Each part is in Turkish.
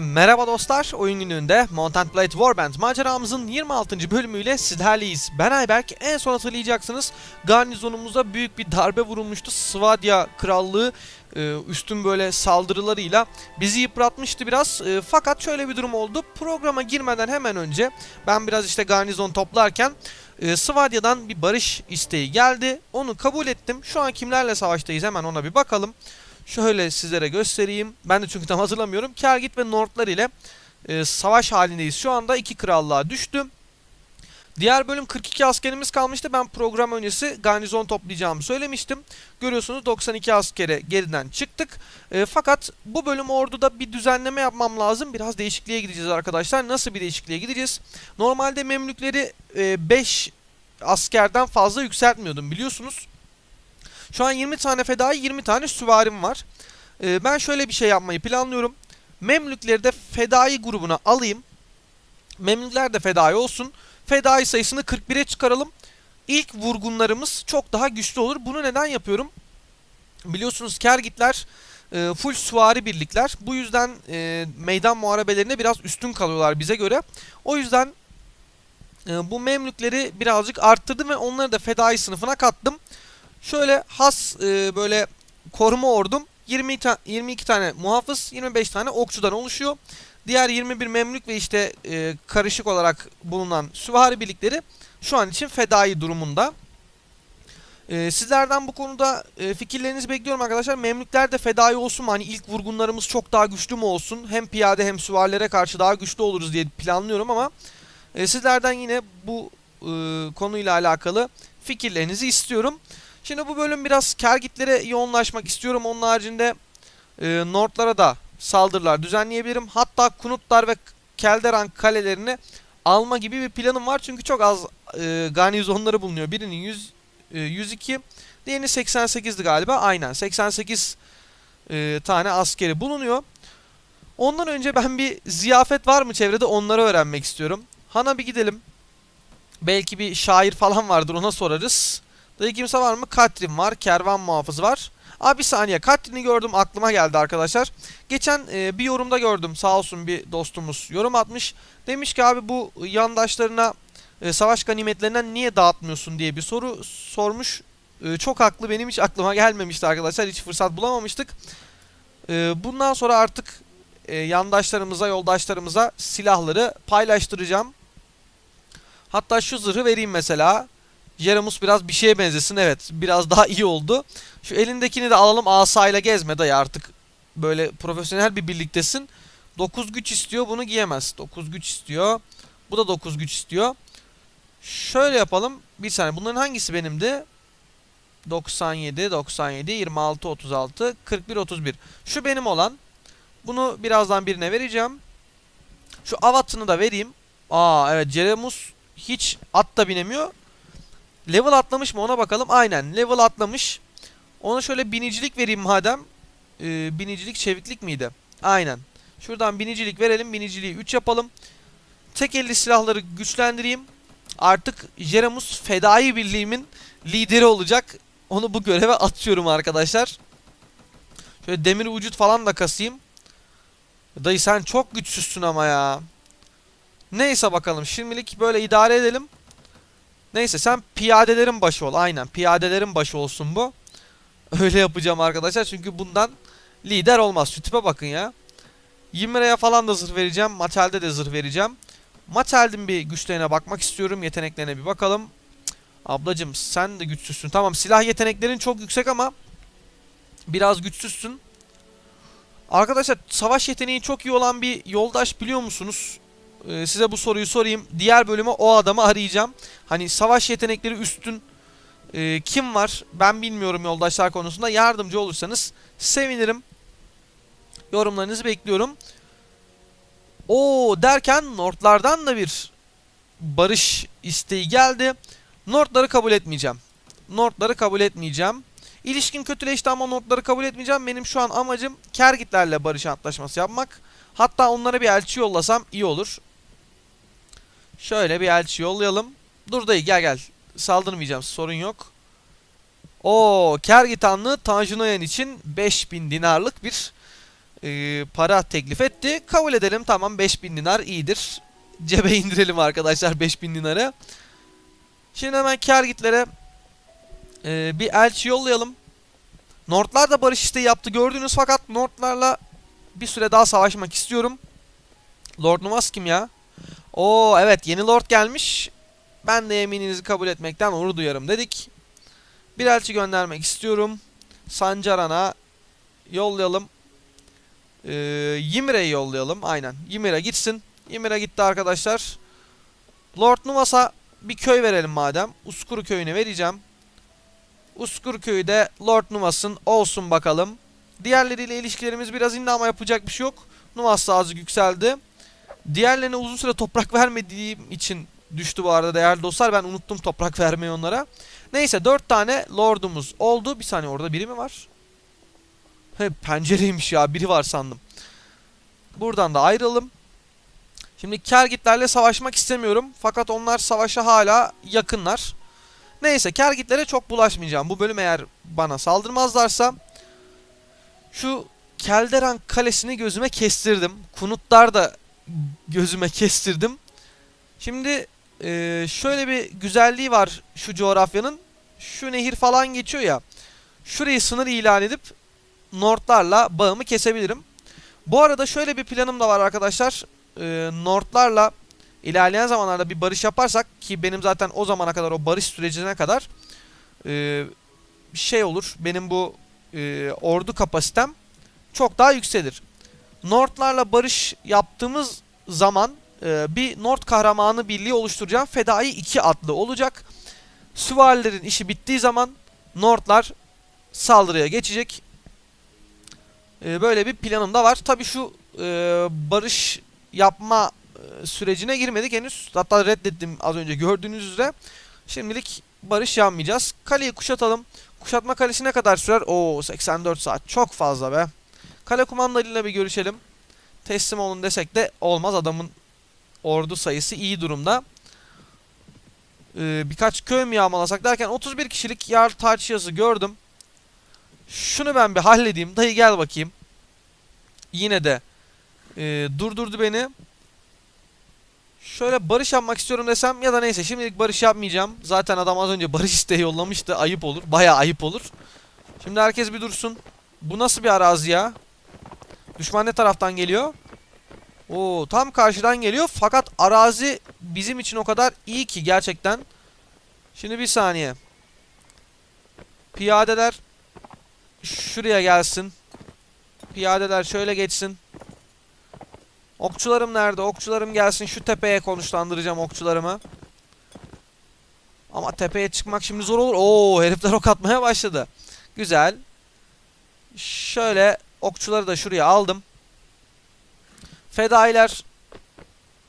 Merhaba dostlar, oyun gününde Mountain Blade Warband maceramızın 26. bölümüyle sizlerleyiz. Ben Ayberk, en son hatırlayacaksınız garnizonumuza büyük bir darbe vurulmuştu. Svadia Krallığı e, üstün böyle saldırılarıyla bizi yıpratmıştı biraz. E, fakat şöyle bir durum oldu, programa girmeden hemen önce ben biraz işte garnizon toplarken e, Svadia'dan bir barış isteği geldi. Onu kabul ettim. Şu an kimlerle savaştayız hemen ona bir bakalım. Şöyle sizlere göstereyim. Ben de çünkü tam hatırlamıyorum. Kergit ve Nordlar ile e, savaş halindeyiz. Şu anda iki krallığa düştü. Diğer bölüm 42 askerimiz kalmıştı. Ben program öncesi garnizon toplayacağımı söylemiştim. Görüyorsunuz 92 askere geriden çıktık. E, fakat bu bölüm orduda bir düzenleme yapmam lazım. Biraz değişikliğe gideceğiz arkadaşlar. Nasıl bir değişikliğe gideceğiz? Normalde Memlükleri 5 askerden fazla yükseltmiyordum biliyorsunuz. Şu an 20 tane fedai 20 tane süvarim var. Ee, ben şöyle bir şey yapmayı planlıyorum. Memlükleri de fedai grubuna alayım. Memlükler de fedai olsun. Fedai sayısını 41'e çıkaralım. İlk vurgunlarımız çok daha güçlü olur. Bunu neden yapıyorum? Biliyorsunuz Kergitler e, full süvari birlikler. Bu yüzden e, meydan muharebelerine biraz üstün kalıyorlar bize göre. O yüzden e, bu memlükleri birazcık arttırdım ve onları da fedai sınıfına kattım. Şöyle has e, böyle koruma ordum 20 ta 22 tane muhafız 25 tane okçudan oluşuyor. Diğer 21 memlük ve işte e, karışık olarak bulunan süvari birlikleri şu an için fedai durumunda. E, sizlerden bu konuda e, fikirlerinizi bekliyorum arkadaşlar. Memlükler de fedai olsun mu? Hani ilk vurgunlarımız çok daha güçlü mü olsun? Hem piyade hem süvarilere karşı daha güçlü oluruz diye planlıyorum ama e, sizlerden yine bu e, konuyla alakalı fikirlerinizi istiyorum. Şimdi bu bölüm biraz kergitlere yoğunlaşmak istiyorum. Onun haricinde e, Nordlara da saldırılar düzenleyebilirim. Hatta Kunutlar ve Kelderan kalelerini alma gibi bir planım var. Çünkü çok az e, garnizonları bulunuyor. Birinin 100, e, 102, diğerinin 88'di galiba. Aynen 88 e, tane askeri bulunuyor. Ondan önce ben bir ziyafet var mı çevrede onları öğrenmek istiyorum. Han'a bir gidelim. Belki bir şair falan vardır ona sorarız. Dayı kimse var mı? Katrin var. Kervan muhafızı var. Abi bir saniye. Katrin'i gördüm aklıma geldi arkadaşlar. Geçen e, bir yorumda gördüm. Sağ olsun bir dostumuz yorum atmış. Demiş ki abi bu yandaşlarına e, savaş ganimetlerinden niye dağıtmıyorsun diye bir soru sormuş. E, çok haklı. Benim hiç aklıma gelmemişti arkadaşlar. Hiç fırsat bulamamıştık. E, bundan sonra artık e, yandaşlarımıza, yoldaşlarımıza silahları paylaştıracağım. Hatta şu zırhı vereyim mesela. Jeremus biraz bir şeye benzesin. Evet biraz daha iyi oldu. Şu elindekini de alalım asayla gezme dayı artık. Böyle profesyonel bir birliktesin. 9 güç istiyor bunu giyemez. 9 güç istiyor. Bu da 9 güç istiyor. Şöyle yapalım. Bir saniye bunların hangisi benimdi? 97, 97, 26, 36, 41, 31. Şu benim olan. Bunu birazdan birine vereceğim. Şu avatını da vereyim. Aa evet Jeremus hiç at da binemiyor. Level atlamış mı ona bakalım. Aynen level atlamış. Ona şöyle binicilik vereyim madem. Ee, binicilik çeviklik miydi? Aynen. Şuradan binicilik verelim. Biniciliği 3 yapalım. Tek elli silahları güçlendireyim. Artık Jeremus Fedai Birliği'min lideri olacak. Onu bu göreve atıyorum arkadaşlar. Şöyle demir vücut falan da kasayım. Dayı sen çok güçsüzsün ama ya. Neyse bakalım. Şimdilik böyle idare edelim. Neyse sen piyadelerin başı ol. Aynen piyadelerin başı olsun bu. Öyle yapacağım arkadaşlar. Çünkü bundan lider olmaz. Şu tipe bakın ya. Yimre'ye falan da zırh vereceğim. Matel'de de zırh vereceğim. Matel'in bir güçlerine bakmak istiyorum. Yeteneklerine bir bakalım. Ablacım sen de güçsüzsün. Tamam silah yeteneklerin çok yüksek ama biraz güçsüzsün. Arkadaşlar savaş yeteneği çok iyi olan bir yoldaş biliyor musunuz? Ee, size bu soruyu sorayım. Diğer bölüme o adamı arayacağım. Hani savaş yetenekleri üstün e, kim var? Ben bilmiyorum yoldaşlar konusunda. Yardımcı olursanız sevinirim. Yorumlarınızı bekliyorum. O derken Nordlardan da bir barış isteği geldi. Nordları kabul etmeyeceğim. Nordları kabul etmeyeceğim. İlişkin kötüleşti ama Nordları kabul etmeyeceğim. Benim şu an amacım Kergitlerle barış antlaşması yapmak. Hatta onlara bir elçi yollasam iyi olur. Şöyle bir elçi yollayalım. Dur dayı gel gel. Saldırmayacağım sorun yok. O Kergitanlı Tanjunoyan için 5000 dinarlık bir e, para teklif etti. Kabul edelim tamam 5000 dinar iyidir. Cebe indirelim arkadaşlar 5000 dinarı. Şimdi hemen Kergitlere e, bir elçi yollayalım. Nordlar da barış isteği yaptı gördünüz fakat Nordlarla bir süre daha savaşmak istiyorum. Lord Nuvas kim ya? Oo evet yeni Lord gelmiş. Ben de yemininizi kabul etmekten onur duyarım dedik. Bir elçi göndermek istiyorum. Sancaran'a yollayalım. Ee, Ymira'yı yollayalım. Aynen. Ymira gitsin. Ymira gitti arkadaşlar. Lord Nuvas'a bir köy verelim madem. Uskuru köyünü vereceğim. Uskur köyü de Lord Nuvas'ın olsun bakalım. Diğerleriyle ilişkilerimiz biraz indi ama yapacak bir şey yok. Nuvas da azıcık yükseldi. Diğerlerine uzun süre toprak vermediğim için düştü bu arada değerli dostlar. Ben unuttum toprak vermeyi onlara. Neyse 4 tane lordumuz oldu. Bir saniye orada biri mi var? He pencereymiş ya biri var sandım. Buradan da ayrılalım. Şimdi Kergitlerle savaşmak istemiyorum. Fakat onlar savaşa hala yakınlar. Neyse Kergitlere çok bulaşmayacağım. Bu bölüm eğer bana saldırmazlarsa şu Kelderan kalesini gözüme kestirdim. Kunutlar da gözüme kestirdim. Şimdi eee, şöyle bir güzelliği var şu coğrafyanın. Şu nehir falan geçiyor ya. Şurayı sınır ilan edip Nordlarla bağımı kesebilirim. Bu arada şöyle bir planım da var arkadaşlar. Eee Nordlarla ilerleyen zamanlarda bir barış yaparsak ki benim zaten o zamana kadar o barış sürecine kadar eee, şey olur. Benim bu eee, ordu kapasitem çok daha yükselir. Nordlarla barış yaptığımız zaman e, bir Nord kahramanı birliği oluşturacağım. Fedai 2 adlı olacak. Süvarilerin işi bittiği zaman Nordlar saldırıya geçecek. E, böyle bir planım da var. Tabi şu e, barış yapma e, sürecine girmedik henüz. Hatta reddettim az önce gördüğünüz üzere. Şimdilik barış yapmayacağız. Kaleyi kuşatalım. Kuşatma kalesi ne kadar sürer? Oo 84 saat. Çok fazla be. Kale kumandanıyla bir görüşelim. Teslim olun desek de olmaz. Adamın ordu sayısı iyi durumda. Ee, birkaç köy mü yağmalasak derken 31 kişilik yar taç yazı gördüm. Şunu ben bir halledeyim. Dayı gel bakayım. Yine de e, durdurdu beni. Şöyle barış yapmak istiyorum desem ya da neyse şimdilik barış yapmayacağım. Zaten adam az önce barış isteği yollamıştı. Ayıp olur. Bayağı ayıp olur. Şimdi herkes bir dursun. Bu nasıl bir arazi ya? Düşman ne taraftan geliyor? Oo, tam karşıdan geliyor fakat arazi bizim için o kadar iyi ki gerçekten. Şimdi bir saniye. Piyadeler şuraya gelsin. Piyadeler şöyle geçsin. Okçularım nerede? Okçularım gelsin. Şu tepeye konuşlandıracağım okçularımı. Ama tepeye çıkmak şimdi zor olur. Oo, herifler ok atmaya başladı. Güzel. Şöyle okçuları da şuraya aldım. Fedailer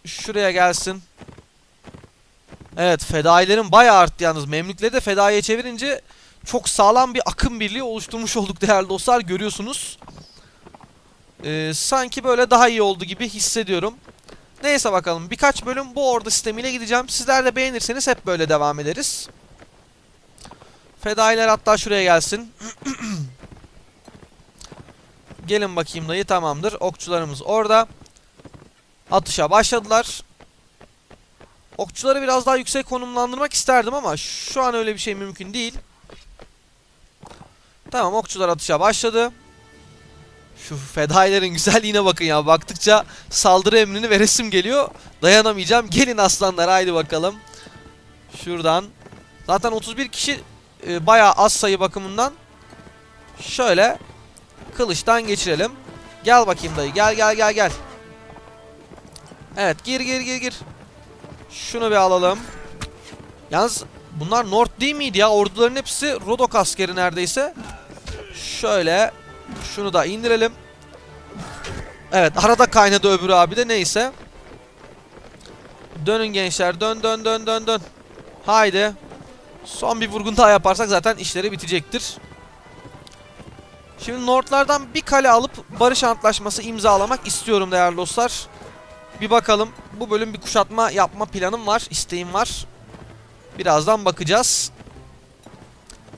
şuraya gelsin. Evet fedailerin bayağı arttı yalnız. Memlükleri de fedaiye çevirince çok sağlam bir akım birliği oluşturmuş olduk değerli dostlar. Görüyorsunuz. Ee, sanki böyle daha iyi oldu gibi hissediyorum. Neyse bakalım birkaç bölüm bu ordu sistemiyle gideceğim. Sizler de beğenirseniz hep böyle devam ederiz. Fedailer hatta şuraya gelsin. Gelin bakayım dayı tamamdır. Okçularımız orada. Atışa başladılar. Okçuları biraz daha yüksek konumlandırmak isterdim ama şu an öyle bir şey mümkün değil. Tamam okçular atışa başladı. Şu fedailerin güzelliğine bakın ya. Baktıkça saldırı emrini veresim geliyor. Dayanamayacağım. Gelin aslanlar haydi bakalım. Şuradan. Zaten 31 kişi e, bayağı az sayı bakımından. Şöyle kılıçtan geçirelim. Gel bakayım dayı. Gel gel gel gel. Evet gir gir gir gir. Şunu bir alalım. Yalnız bunlar North değil miydi ya? Orduların hepsi Rodok askeri neredeyse. Şöyle şunu da indirelim. Evet arada kaynadı öbürü abi de neyse. Dönün gençler dön dön dön dön dön. Haydi. Son bir vurgun daha yaparsak zaten işleri bitecektir. Şimdi North'lardan bir kale alıp barış antlaşması imzalamak istiyorum değerli dostlar. Bir bakalım. Bu bölüm bir kuşatma yapma planım var. isteğim var. Birazdan bakacağız.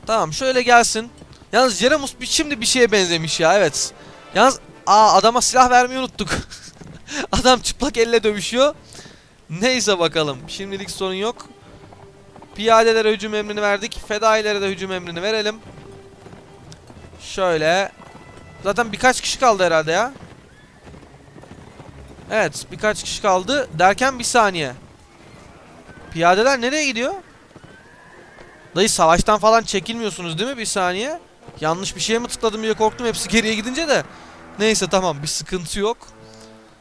Tamam şöyle gelsin. Yalnız Jeremus şimdi bir şeye benzemiş ya evet. Yalnız Aa adama silah vermeyi unuttuk. Adam çıplak elle dövüşüyor. Neyse bakalım. Şimdilik sorun yok. Piyadelere hücum emrini verdik. Fedailere de hücum emrini verelim. Şöyle. Zaten birkaç kişi kaldı herhalde ya. Evet birkaç kişi kaldı. Derken bir saniye. Piyadeler nereye gidiyor? Dayı savaştan falan çekilmiyorsunuz değil mi bir saniye? Yanlış bir şeye mi tıkladım diye korktum hepsi geriye gidince de. Neyse tamam bir sıkıntı yok.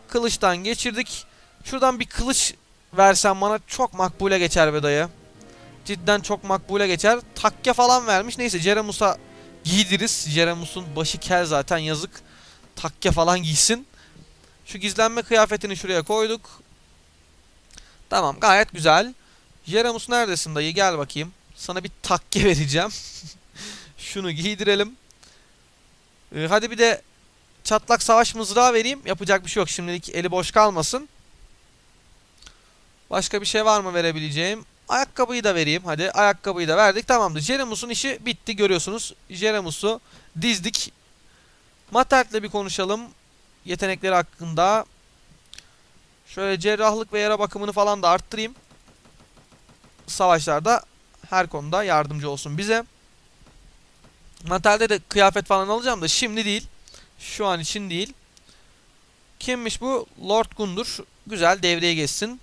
Kılıçtan geçirdik. Şuradan bir kılıç versen bana çok makbule geçer be dayı. Cidden çok makbule geçer. Takke falan vermiş. Neyse Ceremus'a giydiririz. Ceremus'un başı kel zaten yazık. Takke falan giysin. Şu gizlenme kıyafetini şuraya koyduk. Tamam gayet güzel. Jeremus neredesin dayı gel bakayım. Sana bir takke vereceğim. Şunu giydirelim. Ee, hadi bir de çatlak savaş mızrağı vereyim. Yapacak bir şey yok şimdilik eli boş kalmasın. Başka bir şey var mı verebileceğim? Ayakkabıyı da vereyim. Hadi ayakkabıyı da verdik. Tamamdır. Jeremus'un işi bitti görüyorsunuz. Jeremus'u dizdik. Matert'le bir konuşalım. Yetenekleri hakkında. Şöyle cerrahlık ve yara bakımını falan da arttırayım. Savaşlarda her konuda yardımcı olsun bize. Mater'de de kıyafet falan alacağım da şimdi değil. Şu an için değil. Kimmiş bu? Lord Gundur. Güzel devreye geçsin.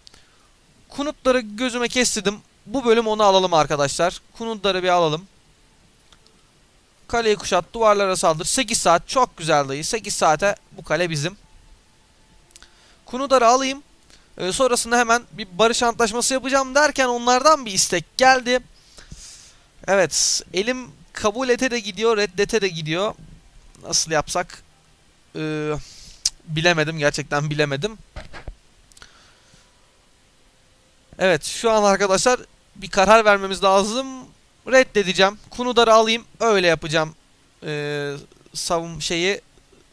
Kunutları gözüme kestirdim. Bu bölüm onu alalım arkadaşlar. Kunutları bir alalım. Kaleyi kuşat, duvarlara saldır. 8 saat çok güzel dayı. 8 saate bu kale bizim. Kunudar'ı alayım. Ee, sonrasında hemen bir barış antlaşması yapacağım derken onlardan bir istek geldi. Evet, elim kabul ete de gidiyor, reddete de gidiyor. Nasıl yapsak? Ee, bilemedim, gerçekten bilemedim. Evet, şu an arkadaşlar bir karar vermemiz lazım. Reddedeceğim. Kunudar'ı alayım, öyle yapacağım. Ee, savun şeyi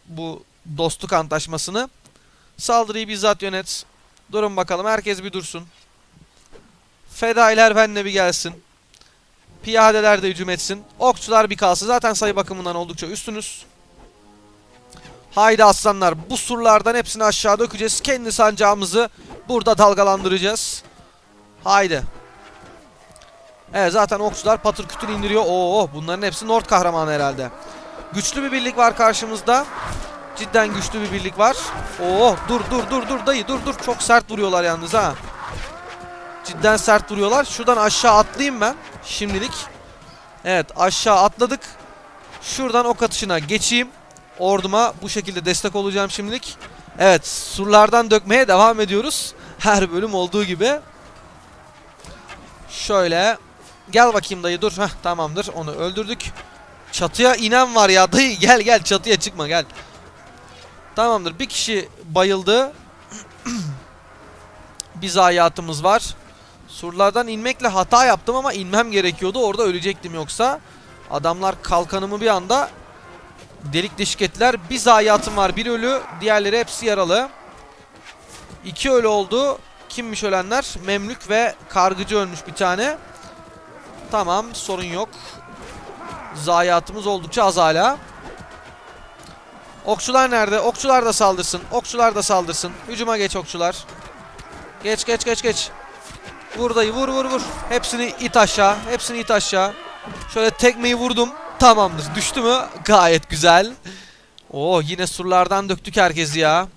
bu dostluk antlaşmasını. Saldırıyı bizzat yönet. Durun bakalım. Herkes bir dursun. Fedailer benle bir gelsin. Piyadeler de hücum etsin. Okçular bir kalsın. Zaten sayı bakımından oldukça üstünüz. Haydi aslanlar. Bu surlardan hepsini aşağı dökeceğiz. Kendi sancağımızı burada dalgalandıracağız. Haydi. Evet zaten okçular patır kütür indiriyor. Oo bunların hepsi Nord kahramanı herhalde. Güçlü bir birlik var karşımızda. Cidden güçlü bir birlik var. Oo dur dur dur dur dayı dur dur. Çok sert vuruyorlar yalnız ha. Cidden sert vuruyorlar. Şuradan aşağı atlayayım ben. Şimdilik. Evet aşağı atladık. Şuradan ok atışına geçeyim. Orduma bu şekilde destek olacağım şimdilik. Evet surlardan dökmeye devam ediyoruz. Her bölüm olduğu gibi. Şöyle. Gel bakayım dayı dur. Heh, tamamdır onu öldürdük. Çatıya inen var ya dayı gel gel çatıya çıkma gel. Tamamdır bir kişi bayıldı. bir zayiatımız var. Surlardan inmekle hata yaptım ama inmem gerekiyordu. Orada ölecektim yoksa. Adamlar kalkanımı bir anda delik deşik ettiler. Bir zayiatım var. Bir ölü. Diğerleri hepsi yaralı. İki ölü oldu. Kimmiş ölenler? Memlük ve kargıcı ölmüş bir tane. Tamam sorun yok. Zayiatımız oldukça az hala. Okçular nerede? Okçular da saldırsın. Okçular da saldırsın. Hücuma geç okçular. Geç geç geç geç. Vur dayı vur vur vur. Hepsini it aşağı. Hepsini it aşağı. Şöyle tekmeyi vurdum. Tamamdır. Düştü mü? Gayet güzel. Oo yine surlardan döktük herkesi ya.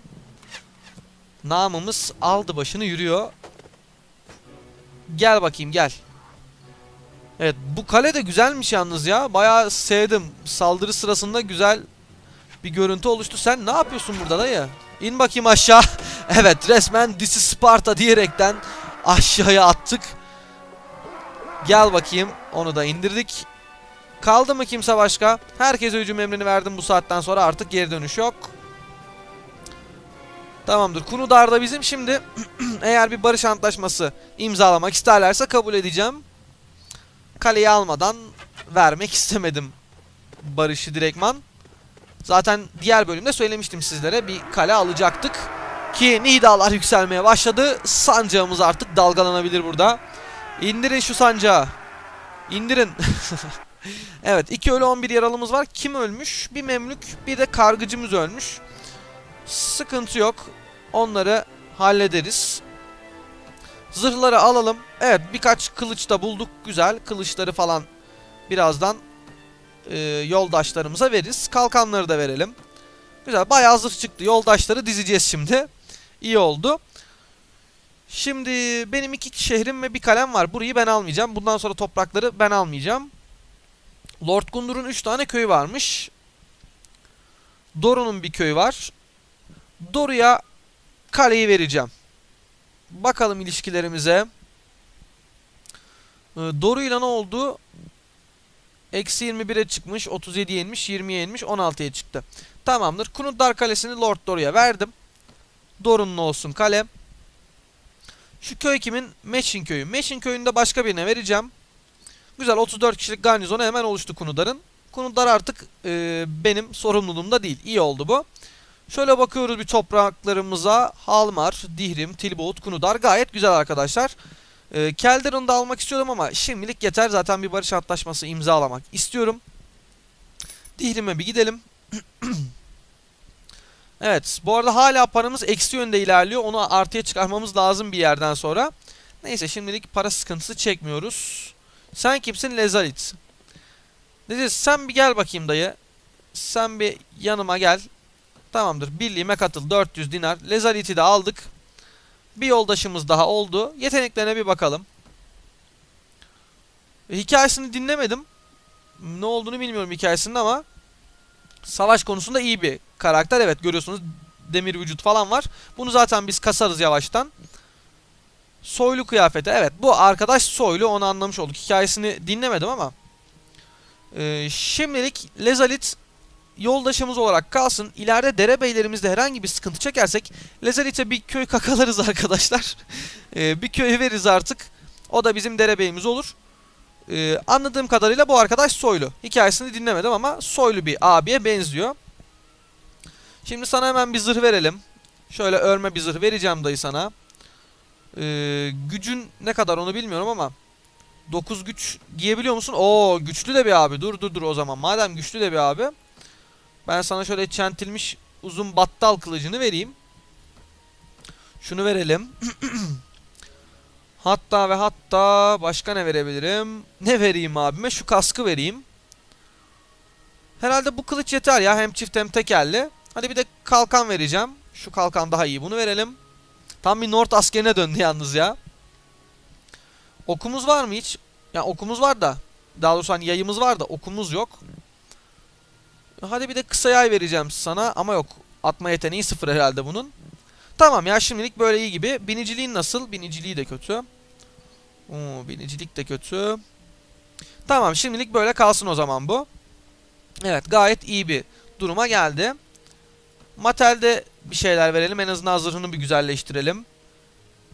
Namımız aldı başını yürüyor. Gel bakayım gel. Evet bu kale de güzelmiş yalnız ya. Bayağı sevdim. Saldırı sırasında güzel bir görüntü oluştu. Sen ne yapıyorsun burada dayı? İn bakayım aşağı. evet resmen This is Sparta diyerekten aşağıya attık. Gel bakayım. Onu da indirdik. Kaldı mı kimse başka? Herkese hücum emrini verdim bu saatten sonra artık geri dönüş yok. Tamamdır. Kunudar da bizim. Şimdi eğer bir barış antlaşması imzalamak isterlerse kabul edeceğim. Kaleyi almadan vermek istemedim barışı direktman. Zaten diğer bölümde söylemiştim sizlere bir kale alacaktık. Ki nidalar yükselmeye başladı. Sancağımız artık dalgalanabilir burada. İndirin şu sancağı. İndirin. evet 2 ölü 11 yaralımız var. Kim ölmüş? Bir memlük bir de kargıcımız ölmüş. Sıkıntı yok. Onları hallederiz. Zırhları alalım. Evet birkaç kılıç da bulduk. Güzel. Kılıçları falan birazdan e, yoldaşlarımıza veririz. Kalkanları da verelim. Güzel. Bayağı zırh çıktı. Yoldaşları dizeceğiz şimdi. İyi oldu. Şimdi benim iki şehrim ve bir kalem var. Burayı ben almayacağım. Bundan sonra toprakları ben almayacağım. Lord Gundur'un 3 tane köyü varmış. Doru'nun bir köyü var. Doru'ya kaleyi vereceğim. Bakalım ilişkilerimize. Ee, Doru ile ne oldu? Eksi 21'e çıkmış. 37'ye inmiş. 20'ye inmiş. 16'ya çıktı. Tamamdır. Kunuddar Kalesi'ni Lord Doru'ya verdim. Doru'nun olsun kale. Şu köy kimin? Meşin köyü. Meşin köyünde başka birine vereceğim. Güzel 34 kişilik garnizonu hemen oluştu Kunuddar'ın. Kunudar artık e, benim sorumluluğumda değil. İyi oldu bu. Şöyle bakıyoruz bir topraklarımıza. Halmar, Dihrim, Tilboğut, Kunudar gayet güzel arkadaşlar. E, Kelderun'u da almak istiyordum ama şimdilik yeter. Zaten bir barış antlaşması imzalamak istiyorum. Dihrim'e bir gidelim. evet bu arada hala paramız eksi yönde ilerliyor. Onu artıya çıkarmamız lazım bir yerden sonra. Neyse şimdilik para sıkıntısı çekmiyoruz. Sen kimsin? Lezalit. Lezalit sen bir gel bakayım dayı. Sen bir yanıma gel. Tamamdır. Birliğime katıl. 400 dinar. Lezalit'i de aldık. Bir yoldaşımız daha oldu. Yeteneklerine bir bakalım. E, hikayesini dinlemedim. Ne olduğunu bilmiyorum hikayesinin ama savaş konusunda iyi bir karakter. Evet görüyorsunuz demir vücut falan var. Bunu zaten biz kasarız yavaştan. Soylu kıyafeti. Evet bu arkadaş soylu onu anlamış olduk. Hikayesini dinlemedim ama. Ee, şimdilik Lezalit yoldaşımız olarak kalsın. İleride derebeylerimizde herhangi bir sıkıntı çekersek Lezalit'e bir köy kakalarız arkadaşlar. Ee, bir köy veririz artık. O da bizim derebeyimiz olur. Ee, anladığım kadarıyla bu arkadaş soylu. Hikayesini dinlemedim ama soylu bir abiye benziyor. Şimdi sana hemen bir zırh verelim. Şöyle örme bir zırh vereceğim dayı sana. Ee, gücün ne kadar onu bilmiyorum ama 9 güç giyebiliyor musun? Oo güçlü de bir abi. Dur dur dur o zaman. Madem güçlü de bir abi. Ben sana şöyle çentilmiş uzun battal kılıcını vereyim. Şunu verelim. hatta ve hatta başka ne verebilirim? Ne vereyim abime? Şu kaskı vereyim. Herhalde bu kılıç yeter ya. Hem çift hem tekerli. Hadi bir de kalkan vereceğim. Şu kalkan daha iyi. Bunu verelim. Tam bir North askerine döndü yalnız ya. Okumuz var mı hiç? Ya okumuz var da. Daha doğrusu hani yayımız var da okumuz yok. Hadi bir de kısa yay vereceğim sana ama yok. Atma yeteneği sıfır herhalde bunun. Tamam ya şimdilik böyle iyi gibi. Biniciliğin nasıl? Biniciliği de kötü. Oo, binicilik de kötü. Tamam şimdilik böyle kalsın o zaman bu. Evet gayet iyi bir duruma geldi. Matel'de bir şeyler verelim. En azından zırhını bir güzelleştirelim.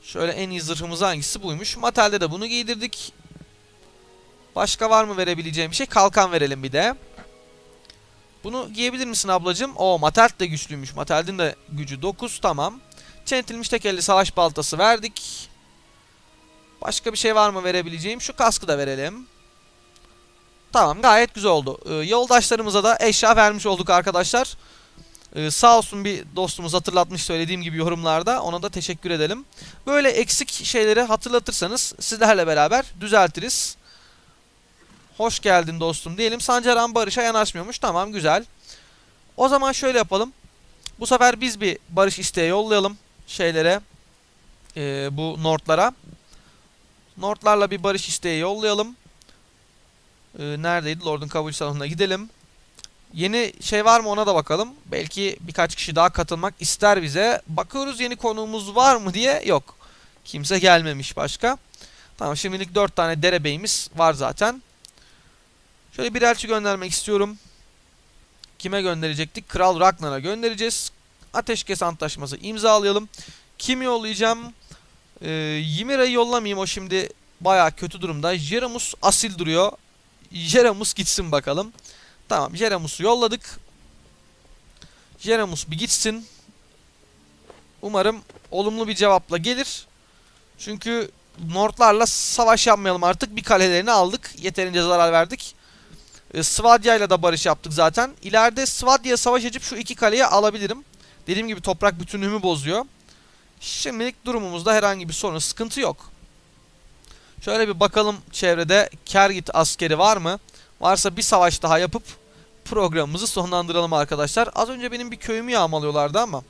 Şöyle en iyi zırhımız hangisi buymuş. Matel'de de bunu giydirdik. Başka var mı verebileceğim şey? Kalkan verelim bir de. Bunu giyebilir misin ablacım? Oo Matelt de güçlüymüş. Matelt'in de gücü 9 tamam. Çentilmiş tekelli savaş baltası verdik. Başka bir şey var mı verebileceğim? Şu kaskı da verelim. Tamam gayet güzel oldu. Ee, yoldaşlarımıza da eşya vermiş olduk arkadaşlar. Ee, sağ olsun bir dostumuz hatırlatmış söylediğim gibi yorumlarda. Ona da teşekkür edelim. Böyle eksik şeyleri hatırlatırsanız sizlerle beraber düzeltiriz. Hoş geldin dostum diyelim. Sancaran barışa yanaşmıyormuş. Tamam güzel. O zaman şöyle yapalım. Bu sefer biz bir barış isteği yollayalım şeylere. Ee, bu Nordlara. Nordlarla bir barış isteği yollayalım. Ee, neredeydi? Lord'un kabul salonuna gidelim. Yeni şey var mı ona da bakalım. Belki birkaç kişi daha katılmak ister bize. Bakıyoruz yeni konuğumuz var mı diye. Yok. Kimse gelmemiş başka. Tamam şimdilik 4 tane derebeyimiz var zaten. Şöyle bir elçi göndermek istiyorum. Kime gönderecektik? Kral Ragnar'a göndereceğiz. Ateşkes antlaşması imzalayalım. Kim yollayacağım? Ee, Ymira'yı yollamayayım o şimdi baya kötü durumda. Jeramus asil duruyor. Jeramus gitsin bakalım. Tamam Jeramus'u yolladık. Jeramus bir gitsin. Umarım olumlu bir cevapla gelir. Çünkü Nordlarla savaş yapmayalım artık. Bir kalelerini aldık. Yeterince zarar verdik. E, Svadya ile de barış yaptık zaten. İleride Svadya savaş açıp şu iki kaleyi alabilirim. Dediğim gibi toprak bütünlüğümü bozuyor. Şimdilik durumumuzda herhangi bir sorun, sıkıntı yok. Şöyle bir bakalım çevrede Kergit askeri var mı? Varsa bir savaş daha yapıp programımızı sonlandıralım arkadaşlar. Az önce benim bir köyümü yağmalıyorlardı ama.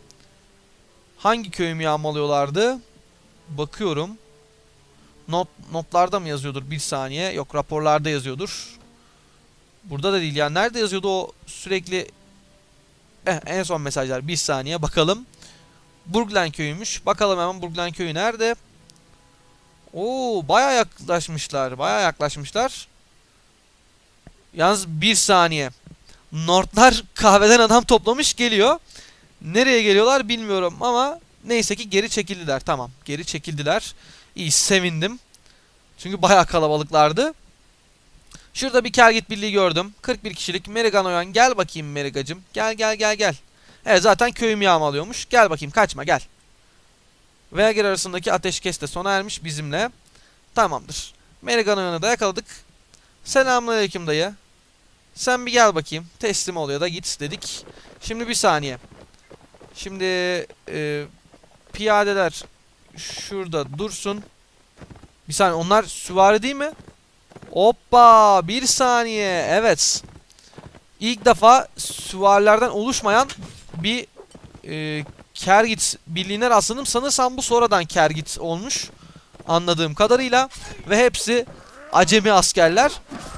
Hangi köyümü yağmalıyorlardı? Bakıyorum. Not, notlarda mı yazıyordur? Bir saniye. Yok raporlarda yazıyordur. Burada da değil. Yani nerede yazıyordu o sürekli... Eh, en son mesajlar. Bir saniye bakalım. Burglen köyüymüş. Bakalım hemen Burglen köyü nerede? Oo baya yaklaşmışlar. Baya yaklaşmışlar. Yalnız bir saniye. Nordlar kahveden adam toplamış geliyor. Nereye geliyorlar bilmiyorum ama neyse ki geri çekildiler. Tamam geri çekildiler. İyi sevindim. Çünkü bayağı kalabalıklardı. Şurada bir Kergit Birliği gördüm. 41 kişilik Merigan Oyan. Gel bakayım Merigacım. Gel gel gel gel. Evet zaten köyüm yağmalıyormuş. Gel bakayım kaçma gel. Veagir arasındaki ateşkes de sona ermiş bizimle. Tamamdır. Merigan Oyan'ı da yakaladık. Selamünaleyküm dayı. Sen bir gel bakayım. Teslim oluyor da git dedik. Şimdi bir saniye. Şimdi e, piyadeler şurada dursun. Bir saniye onlar süvari değil mi? Hoppa bir saniye evet. İlk defa süvarilerden oluşmayan bir e, Kergit birliğine rastladım. Sanırsam bu sonradan Kergit olmuş. Anladığım kadarıyla. Ve hepsi acemi askerler.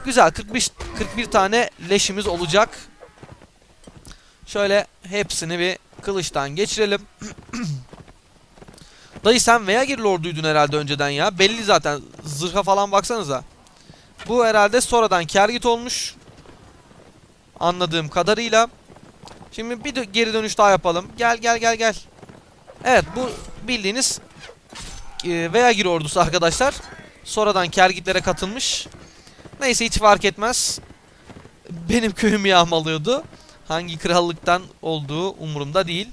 Güzel 41, 41 tane leşimiz olacak. Şöyle hepsini bir kılıçtan geçirelim. Dayı sen Veagir Lord'uydun herhalde önceden ya. Belli zaten. Zırha falan baksanıza. Bu herhalde sonradan Kergit olmuş. Anladığım kadarıyla. Şimdi bir geri dönüş daha yapalım. Gel gel gel gel. Evet bu bildiğiniz e, Veagir ordusu arkadaşlar. Sonradan Kergitlere katılmış. Neyse hiç fark etmez. Benim köyümü yağmalıyordu. Hangi krallıktan olduğu umurumda değil.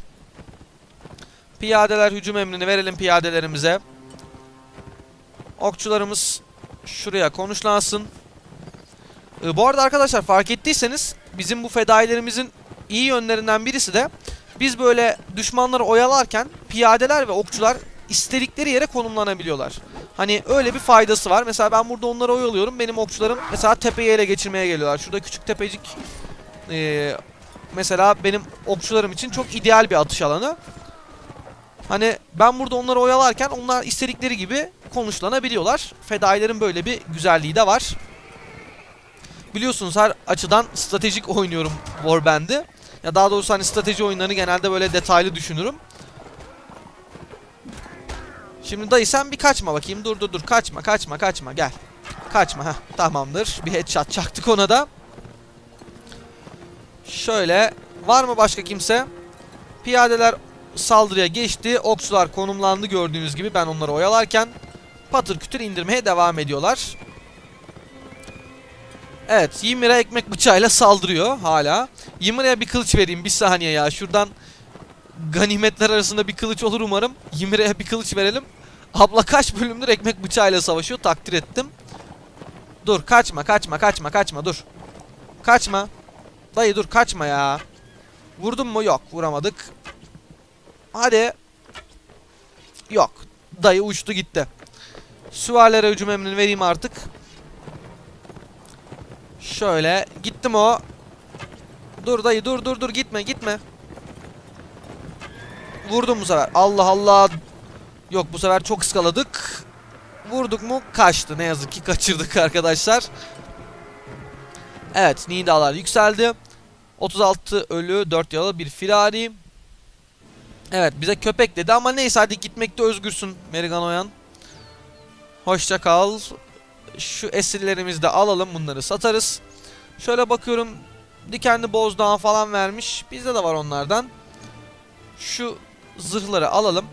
Piyadeler hücum emrini verelim piyadelerimize. Okçularımız şuraya konuşlansın. Ee, bu arada arkadaşlar fark ettiyseniz bizim bu fedailerimizin iyi yönlerinden birisi de biz böyle düşmanları oyalarken piyadeler ve okçular istedikleri yere konumlanabiliyorlar. Hani öyle bir faydası var. Mesela ben burada onları oyalıyorum. Benim okçularım mesela tepeyi ele geçirmeye geliyorlar. Şurada küçük tepecik ee, mesela benim okçularım için çok ideal bir atış alanı. Hani ben burada onları oyalarken onlar istedikleri gibi konuşlanabiliyorlar. Fedailerin böyle bir güzelliği de var. Biliyorsunuz her açıdan stratejik oynuyorum Warband'i. Ya daha doğrusu hani strateji oyunlarını genelde böyle detaylı düşünürüm. Şimdi dayı sen bir kaçma bakayım. Dur dur dur kaçma kaçma kaçma gel. Kaçma ha tamamdır. Bir headshot çaktık ona da. Şöyle var mı başka kimse? Piyadeler saldırıya geçti. Okçular konumlandı gördüğünüz gibi ben onları oyalarken patır kütür indirmeye devam ediyorlar. Evet Ymir'e ekmek bıçağıyla saldırıyor hala. Ymir'e bir kılıç vereyim bir saniye ya. Şuradan ganimetler arasında bir kılıç olur umarım. Ymir'e bir kılıç verelim. Abla kaç bölümdür ekmek bıçağıyla savaşıyor takdir ettim. Dur kaçma kaçma kaçma kaçma dur. Kaçma. Dayı dur kaçma ya. Vurdun mu? Yok vuramadık. Hadi. Yok. Dayı uçtu gitti. Süvarilere hücum emrini vereyim artık. Şöyle. Gittim o. Dur dayı dur dur dur gitme gitme. Vurdum bu sefer. Allah Allah. Yok bu sefer çok ıskaladık. Vurduk mu kaçtı. Ne yazık ki kaçırdık arkadaşlar. Evet Nidalar yükseldi. 36 ölü 4 yaralı bir firari. Evet bize köpek dedi ama neyse hadi gitmekte özgürsün Merigan Oyan. Hoşça kal. Şu esirlerimizi de alalım bunları satarız. Şöyle bakıyorum dikenli bozdağ falan vermiş. Bizde de var onlardan. Şu zırhları alalım.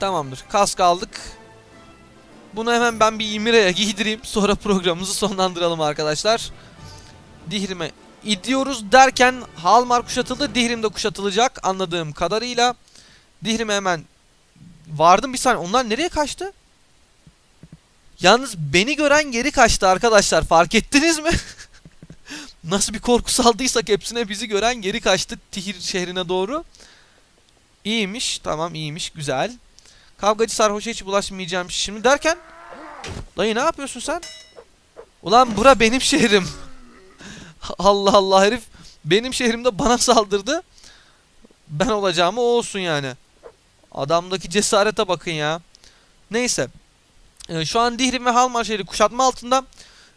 Tamamdır. Kask aldık. Bunu hemen ben bir Ymira'ya giydireyim. Sonra programımızı sonlandıralım arkadaşlar. Dihrim'e gidiyoruz derken Halmar kuşatıldı. Dihrim de kuşatılacak anladığım kadarıyla. Dihrim'e hemen vardım bir saniye. Onlar nereye kaçtı? Yalnız beni gören geri kaçtı arkadaşlar. Fark ettiniz mi? Nasıl bir korku saldıysak hepsine bizi gören geri kaçtık Tihir şehrine doğru. İyiymiş. Tamam iyiymiş. Güzel. Kavgacı sarhoşa hiç bulaşmayacağım şimdi derken. Dayı ne yapıyorsun sen? Ulan bura benim şehrim. Allah Allah herif benim şehrimde bana saldırdı. Ben olacağımı o olsun yani. Adamdaki cesarete bakın ya. Neyse. Ee, şu an Dihrim ve Halmar şehri kuşatma altında.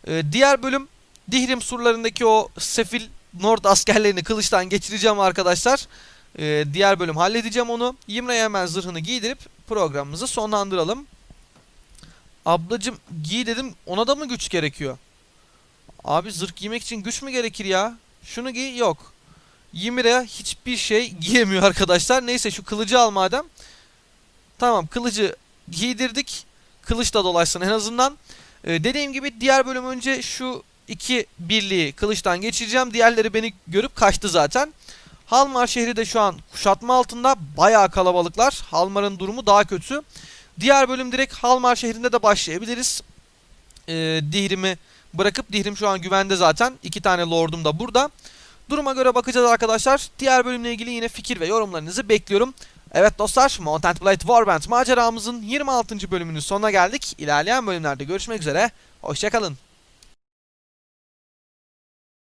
Ee, diğer bölüm Dihrim surlarındaki o sefil Nord askerlerini kılıçtan geçireceğim arkadaşlar. Ee, diğer bölüm halledeceğim onu. Yimre'ye hemen zırhını giydirip programımızı sonlandıralım. Ablacım giy dedim ona da mı güç gerekiyor? Abi zırh giymek için güç mü gerekir ya? Şunu giy yok. Yimire hiçbir şey giyemiyor arkadaşlar. Neyse şu kılıcı al madem. Tamam kılıcı giydirdik. Kılıç da dolaşsın en azından. Ee, dediğim gibi diğer bölüm önce şu iki birliği kılıçtan geçireceğim. Diğerleri beni görüp kaçtı zaten. Halmar şehri de şu an kuşatma altında. Bayağı kalabalıklar. Halmar'ın durumu daha kötü. Diğer bölüm direkt Halmar şehrinde de başlayabiliriz. Ee, Dihrim'i bırakıp Dihrim şu an güvende zaten. İki tane lordum da burada. Duruma göre bakacağız arkadaşlar. Diğer bölümle ilgili yine fikir ve yorumlarınızı bekliyorum. Evet dostlar, Mountain Blade Warband maceramızın 26. bölümünün sonuna geldik. İlerleyen bölümlerde görüşmek üzere. Hoşçakalın.